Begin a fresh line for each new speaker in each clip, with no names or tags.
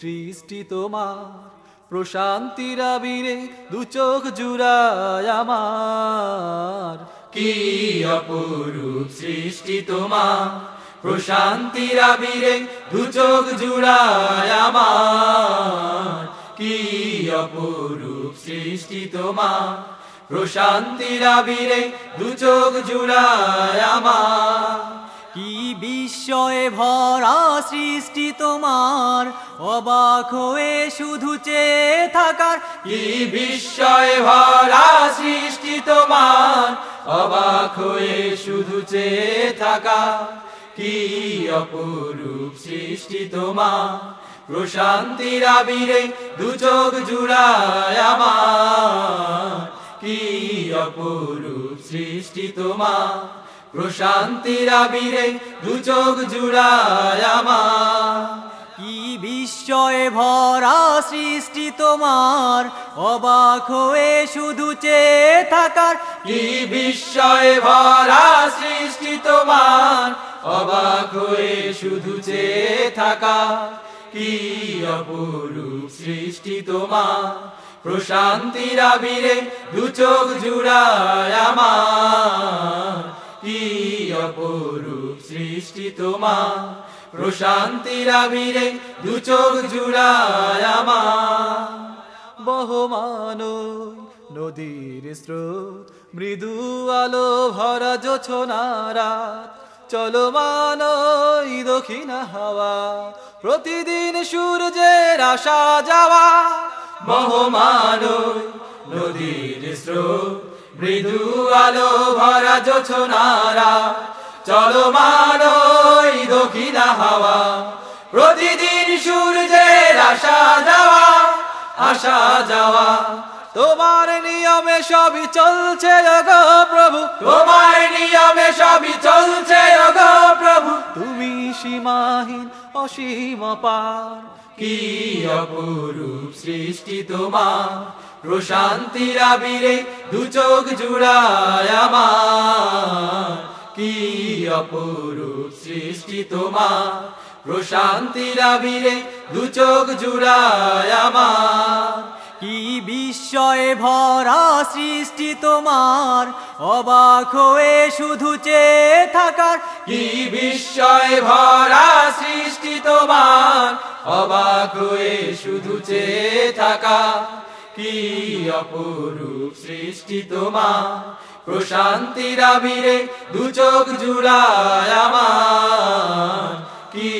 সৃষ্টি তোমার। প্রশান্তির আবিরে দু চোখ জুড়ায় আমার।
কি অপরূপ সৃষ্টি তোমার। প্রশান্তির আবিরে দু চোখ জুড়ায় আমার। কি অপরূপ সৃষ্টি তোমার। প্রশান্তির আবিরে দু চোখ জুড়ায় আমার।
কি বিস্ময়ে ভরা সৃষ্টি তোমার? অবাক হয়ে শুধু চেয়ে থাকার।
কি বিস্ময় ভরা সৃষ্টি তোমার? অবাক হয়ে শুধু চেয়ে থাকা কি অপরূপ সৃষ্টি তোমার? প্রশান্তির আবিরে দু চোখ জুড়ায় আমার। কি অপরূপ সৃষ্টি তোমার? প্রশান্তির আবিরে দু চোখ জুড়ায় আমার।
কি বিস্ময়ে ভরা সৃষ্টি তোমার অবাক হয়ে শুধু চেয়ে থাকার।
কি বিস্ময়ে ভরা সৃষ্টি তোমার অবাক হয়ে শুধু চেয়ে থাকা কি অপরূপ সৃষ্টি তোমার প্রশান্তির আবিরে দু চোখ জুড়ায় আমার। কি অপরূপ সৃষ্টি তোমার। প্রশান্তির আবিরে দু চোখ জুড়ায় আমার।
বহমান নদীর স্রোত, মৃদু আলো ভরা জোছনারা চলমান দক্ষিণা হাওয়া, প্রতিদিন সূর্যের আসা যাওয়া।
বহমান নদীর স্রোত মৃদু আলো ভরা জোছনারা চলমান দক্ষিণা হাওয়া। প্রতিদিন সূর্যের আসা যাওয়া আসা যাওয়া।
তোমার নিয়মে সবই চলছে গো প্রভু।
তোমার নিয়মে সবই চলছে গো প্রভু।
তুমি সীমাহীন অসীম পার
কি অপরূপ সৃষ্টি তোমার। প্রশান্তির আবিরে দু চোখ জুড়ায় কি অপরূপ সৃষ্টি তোমার। প্রশান্তির আবিরে দু চোখ জুড়ায়
কি বিস্ময়ে ভরা সৃষ্টি তোমার। অবাক হয়ে শুধু চেয়ে থাকার।
কি বিস্ময়ে ভরা সৃষ্টি তোমার। অবাক হয়ে শুধু চেয়ে থাকা কি অপরূপ সৃষ্টি তোমার? প্রশান্তির আবিরে দু চোখ জুড়ায় আমার। কি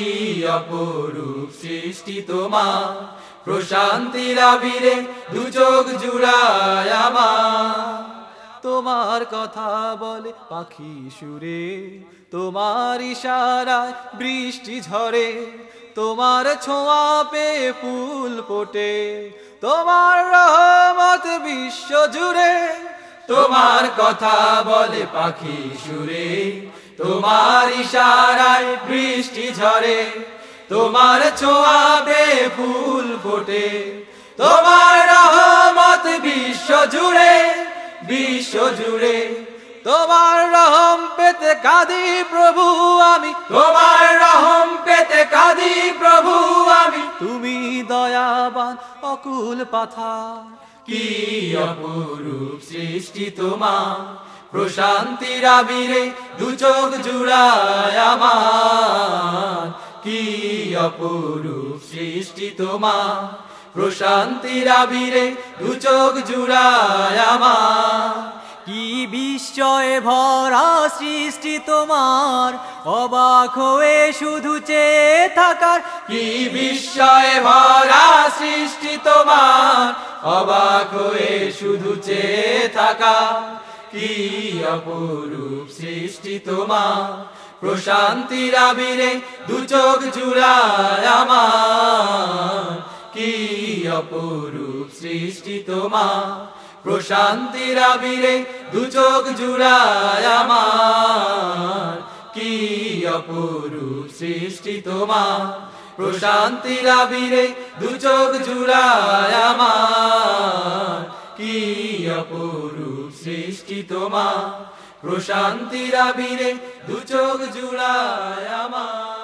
অপরূপ সৃষ্টি তোমার? প্রশান্তির আবিরে দু চোখ জুড়ায় আমার।
তোমার কথা বলে পাখি সুরে, তোমার ইশারায় বৃষ্টি ঝরে, তোমার ছোঁয়া পেয়ে ফুল ফোটে, তোমার রহমত বিশ্ব জুড়ে,
তোমার কথা বলে পাখি সুরে, তোমার ইশারায় বৃষ্টি ঝরে, তোমার ছোঁয়াবে ফুল ফোটে, তোমার রহমত বিশ্ব জুড়ে জুড়ে।
তোমার রহম পেতে কাঁদি প্রভু আমি।
তোমার রহম পেতে কাঁদি প্রভু আমি।
তুমি দয়াবান অকুল পাথার।
কি অপরূপ সৃষ্টি তোমার। প্রশান্তির আবিরে দু চোখ জুড়ায় আমার। কি অপরূপ সৃষ্টি তোমার। প্রশান্তির আবিরে দু চোখ জুড়ায় আমার।
কি বিস্ময়ে ভরা সৃষ্টি তোমার? অবাক হয়ে শুধু চেয়ে থাকার
কি বিস্ময়ে ভরা সৃষ্টি তোমার? অবাক হয়ে শুধু চেয়ে থাকা কি অপরূপ সৃষ্টি তোমার? প্রশান্তির আবিরে দু চোখ জুড়ায় আমার। কি অপরূপ সৃষ্টি তোমার? প্রশান্তির আবিরে দু চোখ জুড়ায় আমার। কি অপরূপ সৃষ্টি তোমার। প্রশান্তির আবিরে দু চোখ জুড়ায় আমার। কি অপরূপ সৃষ্টি তোমার। প্রশান্তির আবিরে দু চোখ জুড়ায় আমার।